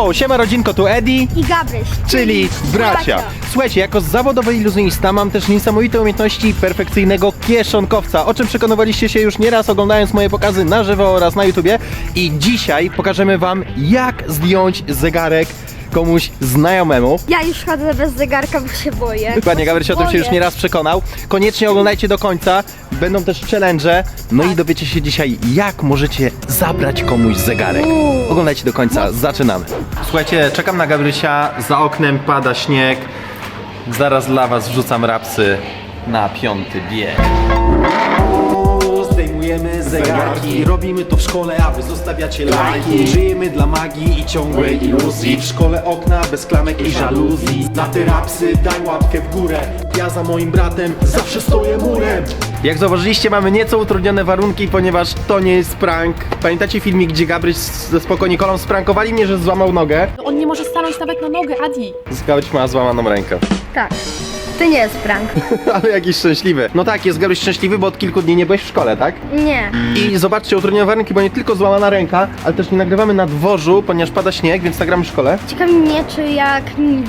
Wow, siema rodzinko, tu Eddie, I Gabryś. czyli bracia. Słuchajcie, jako zawodowy iluzjonista mam też niesamowite umiejętności perfekcyjnego kieszonkowca, o czym przekonywaliście się już nieraz oglądając moje pokazy na żywo oraz na YouTubie. I dzisiaj pokażemy wam, jak zdjąć zegarek komuś znajomemu. Ja już chodzę bez zegarka, bo się boję. Dokładnie, Gabryś o tym się już Boję. nieraz przekonał. Koniecznie oglądajcie do końca, będą też challenge, no i dowiecie się dzisiaj, jak możecie zabrać komuś zegarek. Oglądajcie do końca, zaczynamy. Słuchajcie, czekam na Gabrysia, za oknem pada śnieg, zaraz dla was wrzucam rapsy na piąty bieg. Robimy to w szkole, a wy zostawiacie lajki Żyjemy dla magii i ciągłej iluzji W szkole okna bez klamek i żaluzji Na te rapsy daj łapkę w górę Ja za moim bratem zawsze stoję murem Jak zauważyliście, mamy nieco utrudnione warunki, ponieważ to nie jest prank. Pamiętacie filmik, gdzie Gabryś ze spokojnie kolą sprankowali mnie, że złamał nogę? On nie może stanąć nawet na nogę, Adi. Gabryś ma złamaną rękę. Tak. To nie jest prank. Ale jakiś szczęśliwy. No tak, jest Gabryś szczęśliwy, bo od kilku dni nie byłeś w szkole, tak? Nie. I zobaczcie, utrudnione warunki, bo nie tylko złamana ręka, ale też nie nagrywamy na dworzu, ponieważ pada śnieg, więc nagramy w szkole. Ciekawi mnie, czy jak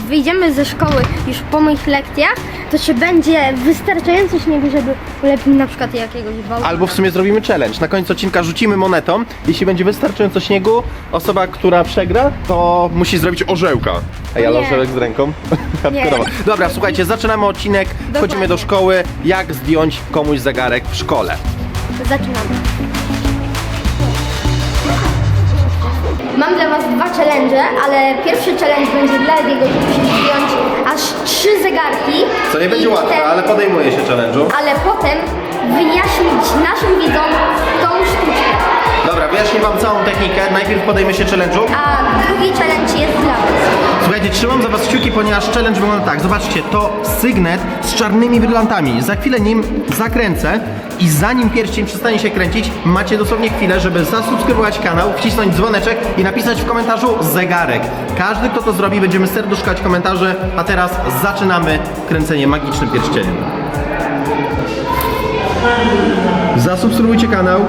wyjdziemy ze szkoły już po moich lekcjach, to czy będzie wystarczająco śniegu, żeby ulepić na przykład jakiegoś bałwana. Albo w sumie zrobimy challenge. Na końcu odcinka rzucimy monetą. Jeśli będzie wystarczająco śniegu, osoba, która przegra, to musi zrobić orzełka. Ej, ale Nie. orzełek z ręką? Nie. Hardkorowo. Dobra, słuchajcie, zaczynamy odcinek, wchodzimy do szkoły. Jak zdjąć komuś zegarek w szkole? Zaczynamy. Mam dla was dwa challenge, ale pierwszy challenge będzie dla Ediego, że musi zdjąć aż trzy zegarki. Co nie będzie I łatwe, potem- ale podejmuje się challenge'u. ale potem wyjaśnić naszym widzom tą sztuczkę. Dobra, wyjaśnię wam całą technikę. Najpierw podejmie się challenge'u. A drugi challenge jest dla was. Słuchajcie, trzymam za was kciuki, ponieważ challenge wygląda tak. Zobaczcie, to sygnet z czarnymi brylantami. Za chwilę nim zakręcę i zanim pierścień przestanie się kręcić, macie dosłownie chwilę, żeby zasubskrybować kanał, wcisnąć dzwoneczek i napisać w komentarzu zegarek. Każdy, kto to zrobi, będziemy serduszkać komentarze, a teraz zaczynamy kręcenie magicznym pierścieniem. Zasubskrybujcie kanał,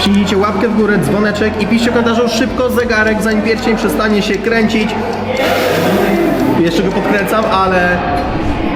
przyjmijcie łapkę w górę, dzwoneczek i piszcie komentarzu szybko zegarek, zanim pierścień przestanie się kręcić. Jeszcze go podkręcam, ale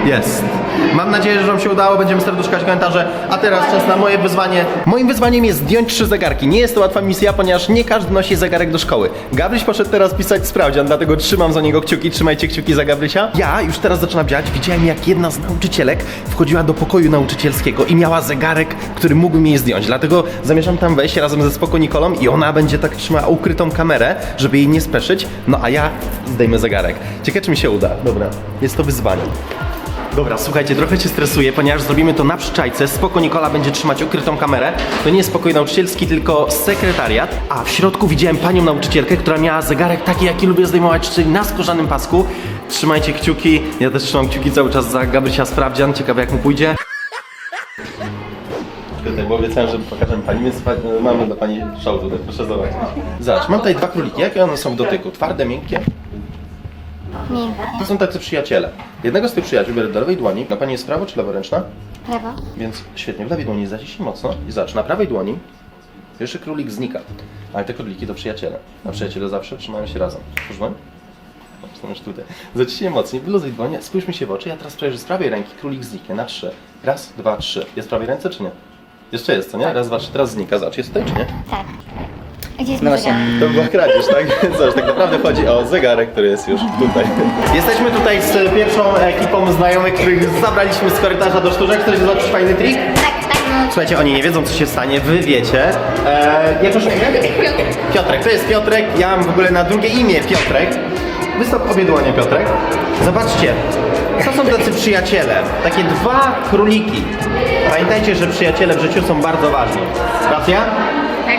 jest. Mam nadzieję, że Wam się udało, będziemy serduszkać komentarze. A teraz czas na moje wyzwanie. Moim wyzwaniem jest zdjąć trzy zegarki. Nie jest to łatwa misja, ponieważ nie każdy nosi zegarek do szkoły. Gabryś poszedł teraz pisać sprawdzian, dlatego trzymam za niego kciuki. Trzymajcie kciuki za Gabrysia. Ja już teraz zaczynam działać. Widziałem, jak jedna z nauczycielek wchodziła do pokoju nauczycielskiego i miała zegarek, który mógłbym jej zdjąć. Dlatego zamierzam tam wejść razem ze Spoko Nikolą i ona będzie tak trzymała ukrytą kamerę, żeby jej nie speszyć. No a ja zdejmę zegarek. Ciekawe, czy mi się uda. Dobra, jest to wyzwanie. Dobra, słuchajcie, trochę cię stresuję, ponieważ zrobimy to na przyczajce. Spoko Nikola będzie trzymać ukrytą kamerę. To nie jest pokój nauczycielski, tylko sekretariat. A w środku widziałem panią nauczycielkę, która miała zegarek taki, jaki lubię zdejmować, czyli na skórzanym pasku. Trzymajcie kciuki. Ja też trzymam kciuki cały czas za Gabrysia Sprawdzian. Ciekawe jak mu pójdzie. Tutaj, bo obiecałem, że pokażę pani, więc mamy dla pani show tutaj, proszę zobaczyć. Zobacz, mam tutaj dwa króliki. Jakie one są w dotyku? Twarde, miękkie? Nie To są tacy przyjaciele. Jednego z tych przyjaciół biorę do lewej dłoni. Na pani jest prawo czy leworęczna? Lewo. Więc świetnie, w lewej dłoni zaciśnij mocno i zacz. Na prawej dłoni pierwszy królik znika. Ale te króliki to przyjaciele. A przyjaciele zawsze trzymają się razem. Otwórz dłoń. O, Stanąć tutaj. Zaciśnij mocniej, wyluzuj dłoń, spójrz mi się w oczy. Ja teraz przejrzę z prawej ręki, królik zniknie na trzy. Raz, dwa, trzy. Jest w prawej ręce czy nie? Jeszcze jest, co nie? Raz, dwa, trzy. Teraz znika. Zacz, jest tutaj czy nie? Tak. A gdzie jest No mój właśnie. To była kradzież, tak? Zobacz, tak naprawdę chodzi o zegarek, który jest już tutaj. Jesteśmy tutaj z pierwszą ekipą znajomych, których zabraliśmy z korytarza do sztuczek. Chcesz zobaczyć fajny trik? Tak, tak. No. Słuchajcie, oni nie wiedzą, co się stanie, wy wiecie. Eee, jak imię? Piotrek, to jest Piotrek, ja mam w ogóle na drugie imię Piotrek. Wystąp obie dłonie, Piotrek. Zobaczcie, to są tacy przyjaciele, takie dwa króliki. Pamiętajcie, że przyjaciele w życiu są bardzo ważni. Racja?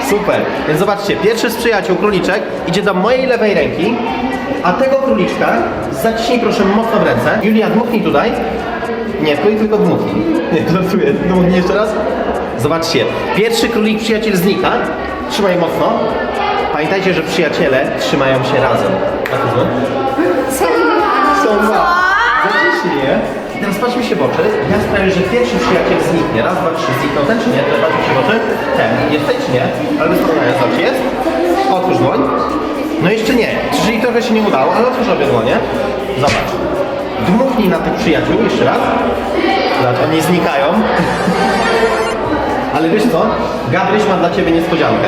Super. Więc zobaczcie, pierwszy z przyjaciół, króliczek, idzie do mojej lewej ręki, a tego króliczka zaciśnij proszę mocno w ręce. Julia, dmuchnij tutaj. Nie, tylko, tylko dmuchnij. Nie, żartuję. Dmuchnij jeszcze raz. Zobaczcie, pierwszy królik przyjaciel znika. Trzymaj mocno. Pamiętajcie, że przyjaciele trzymają się razem. A I Teraz patrz mi się w oczy. Ja sprawię, że pierwszy przyjaciel zniknie. Raz, dwa, trzy. Zniknął ten czy nie? Teraz patrz mi się w oczy. Ten. Jest ten czy nie? Ale porównania. Zobacz, jest. Otwórz dłoń. No jeszcze nie. Czyli to trochę się nie udało, ale otwórz obie dłonie. Zobacz. Dmuchnij na tych przyjaciół jeszcze raz. Zobacz, oni znikają. Ale wiesz co? Gabryś ma dla ciebie niespodziankę.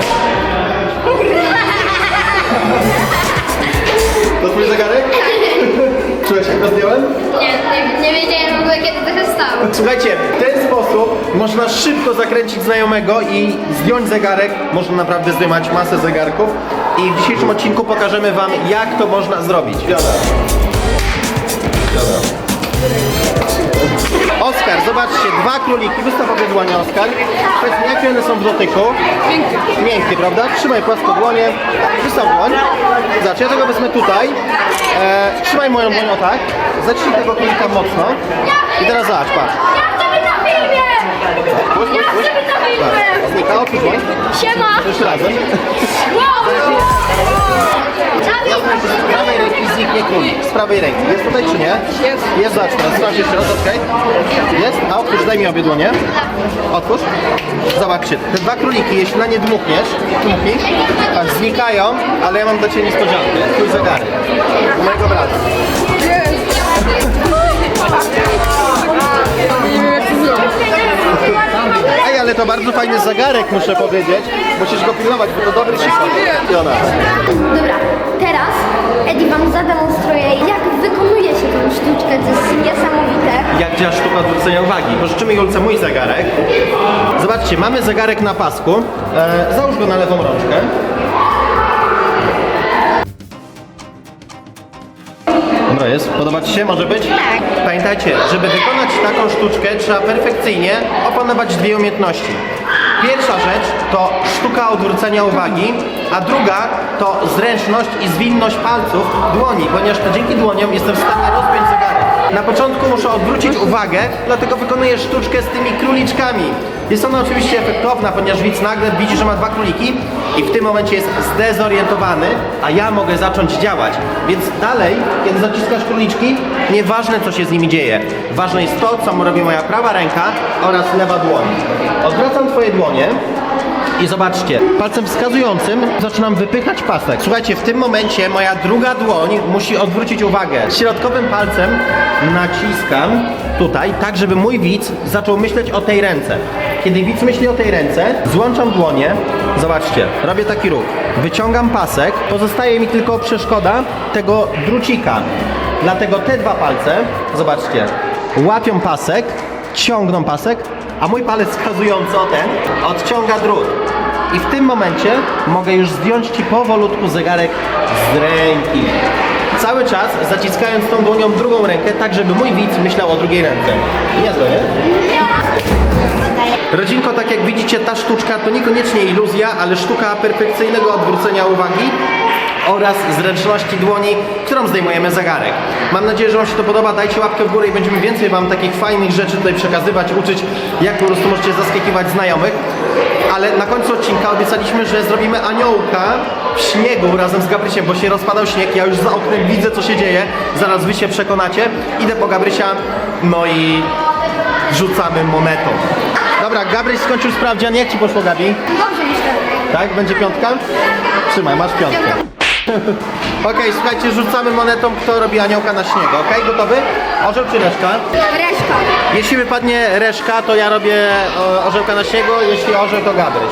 To twój zegarek? Czułeś jak go zdjąłem? Nie, nie, wiedziałem w ogóle kiedy to się stało. Słuchajcie, w ten sposób można szybko zakręcić znajomego i zdjąć zegarek. Można naprawdę zdjąć masę zegarków. I w dzisiejszym odcinku pokażemy Wam, jak to można zrobić. Wiadomo. Oskar, zobaczcie, dwa króliki. Wystaw obie dłonie, Oskar. Powiedz mi, jakie one są w dotyku? Miękkie. Miękkie, prawda? Trzymaj płasko dłonie. Wystaw dłoń. Zobacz, ja tego wezmę tutaj. E, trzymaj moją dłoń, o tak. Zacznij tego królika mocno. I teraz zobacz, patrz. Puść, puść, puść. Tak, Znika, dłoń. Siema! Jeszcze razem. Z prawej ręki prawej ręki. Jest tutaj czy nie? Jest. Jest, zobacz teraz. Sprawdź jeszcze raz, okej. Jest? A otwórz, daj mi obie dłonie. Otwórz. Zobaczcie, te dwa króliki, jeśli na nie dmuchniesz, dmuchnij, tak, znikają, ale ja mam dla Ciebie niespodziankę. Twój zegarek. U mojego brata. Ej, ale to bardzo fajny zegarek, muszę powiedzieć. Musisz go pilnować, bo to dobry. Fiona. Dobra, teraz Eddie wam zademonstruje, jak wykonuje się tę sztuczkę. To jest niesamowite. Jak działa sztuka odwrócenia uwagi. Pożyczymy Julce mój zegarek. Zobaczcie, mamy zegarek na pasku. E, załóż go na lewą rączkę. Dobra jest, podoba Ci się? Może być? Tak. Pamiętajcie, żeby wykonać taką sztuczkę trzeba perfekcyjnie opanować dwie umiejętności. Pierwsza rzecz to sztuka odwrócenia uwagi, a druga to zręczność i zwinność palców dłoni, ponieważ to dzięki dłoniom jestem w stanie rozpiąć zegarek. Na początku muszę odwrócić uwagę, dlatego wykonuję sztuczkę z tymi króliczkami. Jest ona oczywiście efektowna, ponieważ widz nagle widzi, że ma dwa króliki i w tym momencie jest zdezorientowany, a ja mogę zacząć działać. Więc dalej, kiedy zaciskasz króliczki, nieważne co się z nimi dzieje. Ważne jest to, co robi moja prawa ręka oraz lewa dłoń. Odwracam twoje dłonie i zobaczcie, palcem wskazującym zaczynam wypychać pasek. Słuchajcie, w tym momencie moja druga dłoń musi odwrócić uwagę. Środkowym palcem naciskam tutaj, tak żeby mój widz zaczął myśleć o tej ręce. Kiedy widz myśli o tej ręce, złączam dłonie, zobaczcie, robię taki ruch. Wyciągam pasek, pozostaje mi tylko przeszkoda tego drucika. Dlatego te dwa palce, zobaczcie, łapią pasek, ciągną pasek, a mój palec wskazujący o ten odciąga drut. I w tym momencie mogę już zdjąć Ci powolutku zegarek z ręki. Cały czas zaciskając tą dłonią drugą rękę, tak żeby mój widz myślał o drugiej ręce. Niezłe, nie? Rodzinko, tak jak widzicie, ta sztuczka to niekoniecznie iluzja, ale sztuka perfekcyjnego odwrócenia uwagi oraz zręczności dłoni, którą zdejmujemy zegarek. Mam nadzieję, że Wam się to podoba. Dajcie łapkę w górę i będziemy więcej Wam takich fajnych rzeczy tutaj przekazywać, uczyć, jak po prostu możecie zaskakiwać znajomych. Ale na końcu odcinka obiecaliśmy, że zrobimy aniołka w śniegu razem z Gabrysiem, bo się rozpadał śnieg. Ja już za oknem widzę, co się dzieje. Zaraz Wy się przekonacie. Idę po Gabrysia, no i rzucamy monetą. Dobra, Gabryś skończył sprawdzian. Jak Ci poszło, Gabi? Dobrze myślę. Tak? Będzie piątka? Trzymaj, masz piątkę. Okej, słuchajcie, rzucamy monetą, kto robi aniołka na śniegu, okej? Gotowy? Orzeł czy reszka? Reszka. Jeśli wypadnie reszka, to ja robię orzełka na śniegu, jeśli orzeł, to Gabryś.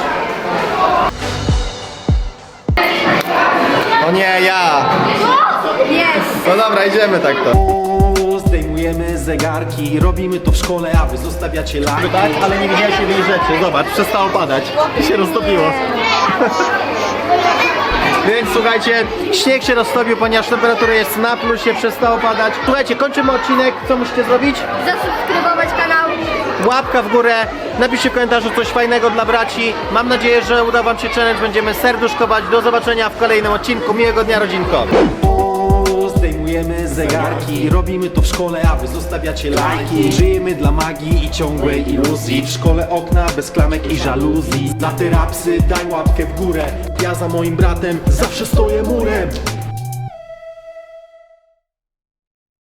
O nie, ja! Jest. No dobra, idziemy tak to. Zdejmujemy zegarki, robimy to w szkole, a wy zostawiacie lajki. Tak, ale nie widziałeś jednej rzeczy. Zobacz, przestało padać. I się roztopiło. Więc słuchajcie, śnieg się roztopił, ponieważ temperatura jest na plusie, przestało padać. Słuchajcie, kończymy odcinek. Co musicie zrobić? Zasubskrybować kanał. Łapka w górę, napiszcie w komentarzu coś fajnego dla braci. Mam nadzieję, że uda wam się challenge, będziemy serduszkować. Do zobaczenia w kolejnym odcinku. Miłego dnia, rodzinko. Zdejmujemy zegarki, robimy to w szkole, a wy zostawiacie lajki. Żyjemy dla magii i ciągłej iluzji. W szkole okna bez klamek i żaluzji. Na te rapsy daj łapkę w górę. Ja za moim bratem zawsze stoję murem